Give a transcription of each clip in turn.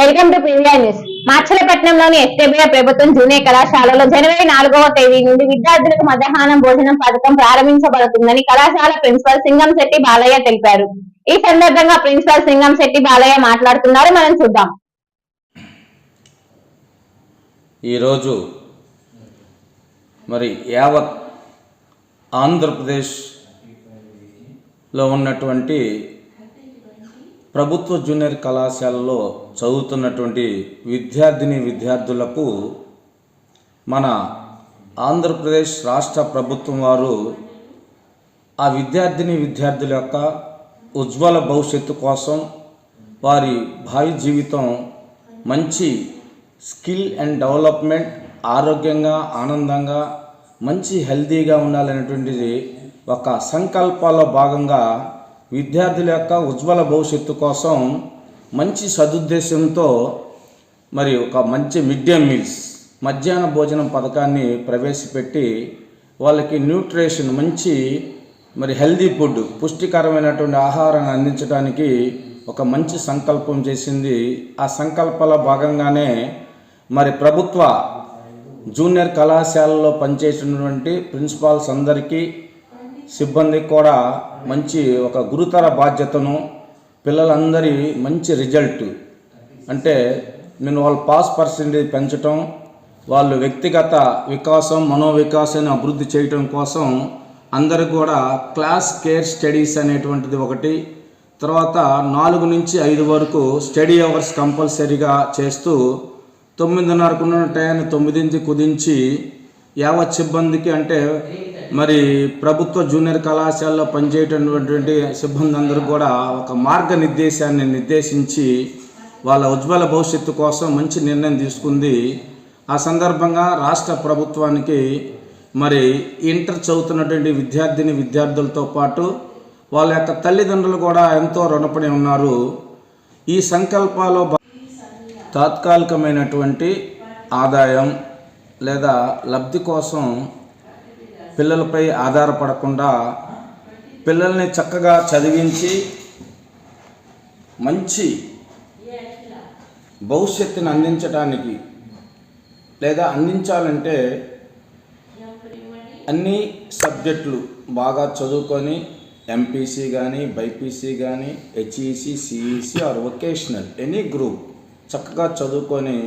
Welcome to PVR news మాచలపట్నంలోని ఎస్టేబియా ప్రభుత్వం జూనియర్ కళాశాలలో జనవరి నాలుగవ తేదీ నుండి విద్యార్థులకు మధ్యాహ్నం భోజనం పథకం ప్రారంభించబడుతుందని కళాశాల ప్రిన్సిపల్ సింగంశెట్టి బాలయ్య తెలిపారు. ఈ సందర్భంగా ప్రిన్సిపల్ సింగంశెట్టి బాలయ్య మాట్లాడుతున్నారు. మనం చూద్దాం. ఈరోజు మరి యావత్ ఆంధ్రప్రదేశ్లో ఉన్నటువంటి ప్రభుత్వ జూనియర్ కళాశాలలో చదువుతున్నటువంటి విద్యార్థిని విద్యార్థులకు మన ఆంధ్రప్రదేశ్ రాష్ట్ర ప్రభుత్వం వారు ఆ విద్యార్థిని విద్యార్థుల యొక్క ఉజ్వల భవిష్యత్తు కోసం వారి భావి జీవితం మంచి స్కిల్ అండ్ డెవలప్మెంట్ ఆరోగ్యంగా ఆనందంగా మంచి హెల్తీగా ఉండాలనేటువంటిది ఒక సంకల్పాల్లో భాగంగా విద్యార్థుల యొక్క ఉజ్వల భవిష్యత్తు కోసం మంచి సదుద్దేశంతో మరి ఒక మంచి మిడ్ డే మీల్స్ మధ్యాహ్న భోజనం పథకాన్ని ప్రవేశపెట్టి వాళ్ళకి న్యూట్రిషన్ మంచి మరి హెల్దీ ఫుడ్ పుష్టికరమైనటువంటి ఆహారాన్ని అందించడానికి ఒక మంచి సంకల్పం చేసింది. ఆ సంకల్పాల భాగంగానే మరి ప్రభుత్వ జూనియర్ కళాశాలలో పనిచేసినటువంటి ప్రిన్సిపాల్స్ అందరికీ సిబ్బందికి కూడా మంచి ఒక గురుతర బాధ్యతను పిల్లలందరి మంచి రిజల్ట్ అంటే నేను వాళ్ళ పాస్ పర్సెంటేజ్ పెంచటం వాళ్ళు వ్యక్తిగత వికాసం మనోవికాసాన్ని అభివృద్ధి చేయటం కోసం అందరూ కూడా క్లాస్ కేర్ స్టడీస్ అనేటువంటిది ఒకటి తర్వాత నాలుగు నుంచి ఐదు వరకు స్టడీ అవర్స్ కంపల్సరీగా చేస్తూ తొమ్మిదిన్నరకు ఉన్న టయాన్ని తొమ్మిదింటి కుదించి యావత్ సిబ్బందికి అంటే మరి ప్రభుత్వ జూనియర్ కళాశాలలో పనిచేయటటువంటి సిబ్బంది అందరూ కూడా ఒక మార్గనిర్దేశాన్ని నిర్దేశించి వాళ్ళ ఉజ్వల భవిష్యత్తు కోసం మంచి నిర్ణయం తీసుకుంది. ఆ సందర్భంగా రాష్ట్ర ప్రభుత్వానికి మరి ఇంటర్ చదువుతున్నటువంటి విద్యార్థిని విద్యార్థులతో పాటు వాళ్ళ యొక్క తల్లిదండ్రులు కూడా ఎంతో రుణపడి ఉన్నారు. ఈ సంకల్పాలో తాత్కాలికమైనటువంటి ఆదాయం లేదా లబ్ధి కోసం పిల్లలపై ఆధారపడకుండా పిల్లల్ని చక్కగా చదివించి మంచి భవిష్యత్తుని అందించడానికి లేదా అందించాలంటే అన్ని సబ్జెక్టులు బాగా చదువుకొని ఎంపీసీ కానీ బైపీసీ కానీ HEC CEC or vocational any group చక్కగా చదువుకొని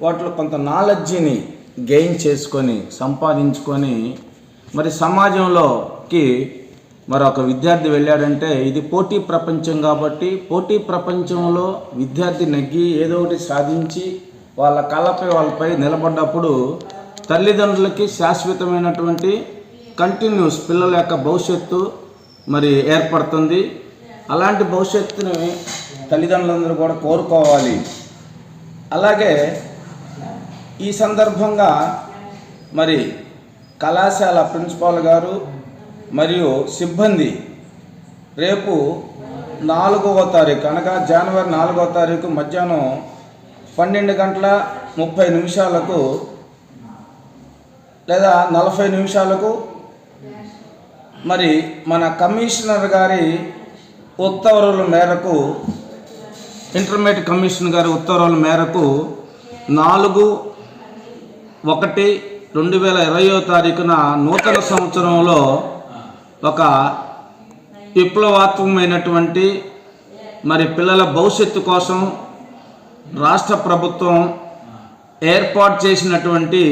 వాటిలో కొంత నాలెడ్జిని గెయిన్ చేసుకొని సంపాదించుకొని మరి సమాజంలోకి మరి ఒక విద్యార్థి వెళ్ళాడంటే ఇది పోటీ ప్రపంచం కాబట్టి పోటీ ప్రపంచంలో విద్యార్థి నెగ్గి ఏదో ఒకటి సాధించి వాళ్ళ కళ్ళపై వాళ్ళపై నిలబడ్డప్పుడు తల్లిదండ్రులకి శాశ్వతమైనటువంటి కంటిన్యూస్ పిల్లల యొక్క భవిష్యత్తు మరి ఏర్పడుతుంది. అలాంటి భవిష్యత్తుని తల్లిదండ్రులందరూ కూడా కోరుకోవాలి. అలాగే ఈ సందర్భంగా మరి కళాశాల ప్రిన్సిపాల్ గారు మరియు సిబ్బంది రేపు నాలుగవ తారీఖు అనగా జనవరి నాలుగవ తారీఖు మధ్యాహ్నం పన్నెండు గంటల ముప్పై నిమిషాలకు లేదా నలభై నిమిషాలకు మరి మన కమిషనర్ గారి ఉత్తర్వుల మేరకు ఇంటర్మీడియట్ కమిషన్ గారి ఉత్తర్వుల మేరకు నాలుగు ఒకటి రెండు వేల ఇరవయో తారీఖున నూతన సంవత్సరంలో ఒక విప్లవాత్మకమైనటువంటి మరి పిల్లల భవిష్యత్తు కోసం రాష్ట్ర ప్రభుత్వం ఏర్పాటు చేసినటువంటి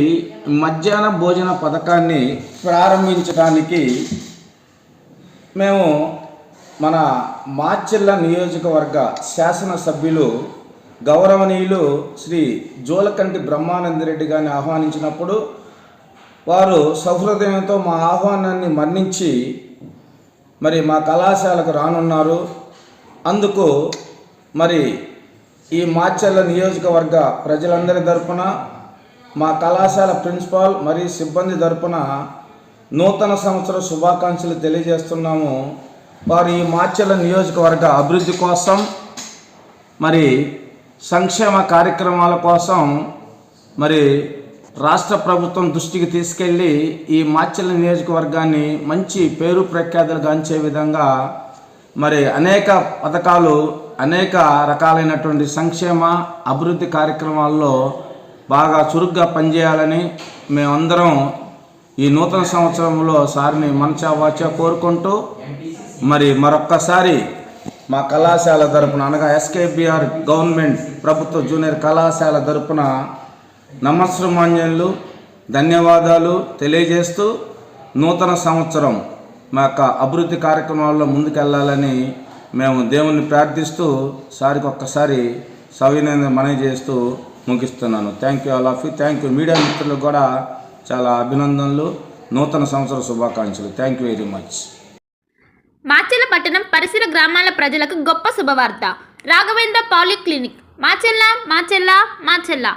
మధ్యాహ్న భోజన పథకాన్ని ప్రారంభించడానికి మేము మన మాచిల్ల నియోజకవర్గ శాసనసభ్యులు గౌరవనీయులు శ్రీ జోలకంటి బ్రహ్మానందరెడ్డి గారిని ఆహ్వానించినప్పుడు వారు సహృదయంతో మా ఆహ్వానాన్ని మన్నించి మరి మా కళాశాలకు రానున్నారు. అందుకు మరి ఈ మాచెల్ల నియోజకవర్గ ప్రజలందరి తరపున మా కళాశాల ప్రిన్సిపాల్ మరియు సిబ్బంది తరపున నూతన సంవత్సర శుభాకాంక్షలు తెలియజేస్తున్నాము. వారు ఈ మాచెల్ల నియోజకవర్గ అభివృద్ధి కోసం మరి సంక్షేమ కార్యక్రమాల కోసం మరి రాష్ట్ర ప్రభుత్వం దృష్టికి తీసుకెళ్ళి ఈ మాచెల్ల నియోజకవర్గాన్ని మంచి పేరు ప్రఖ్యాతులు గాంచే విధంగా మరి అనేక పథకాలు అనేక రకాలైనటువంటి సంక్షేమ అభివృద్ధి కార్యక్రమాల్లో బాగా చురుగ్గా పనిచేయాలని మేమందరం ఈ నూతన సంవత్సరంలో సార్ని మనచా వాచా కోరుకుంటూ మరి మరొక్కసారి మా కళాశాల తరపున అనగా ఎస్కేబిఆర్ గవర్నమెంట్ ప్రభుత్వ జూనియర్ కళాశాల తరపున నమస్సుమాన్యులు ధన్యవాదాలు తెలియజేస్తూ నూతన సంవత్సరం మా యొక్క అభివృద్ధి కార్యక్రమాల్లో ముందుకెళ్ళాలని మేము దేవుణ్ణి ప్రార్థిస్తూ సారికి ఒక్కసారి సవినయంగా మనవి చేస్తూ ముగిస్తున్నాను. Thank you all of you thank you media మిత్రులకు కూడా చాలా అభినందనలు. నూతన సంవత్సర శుభాకాంక్షలు. Thank you very much Macherla పట్టణం పరిసర గ్రామాల ప్రజలకు గొప్ప శుభవార్త. Raghavendra polyclinic. Macherla Macherla Macherla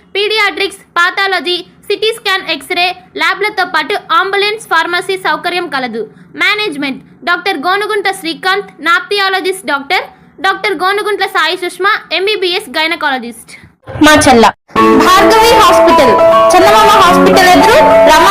paediatrics pathology CT scan x ray ల్యాబ్లతో పాటు అంబులెన్స్ ఫార్మసీ సౌకర్యం కలదు. Management doctor Gonugunta Srikanth ophthalmologist doctor doctor Gonuguntla Sai Sushma MBBS gynaecologist. మా చెల్ల. భార్గవి హాస్పిటల్. చందమామ హాస్పిటల్ ఎదురు రమా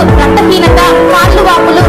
రక్తహీనత కాళ్ళు వాపులు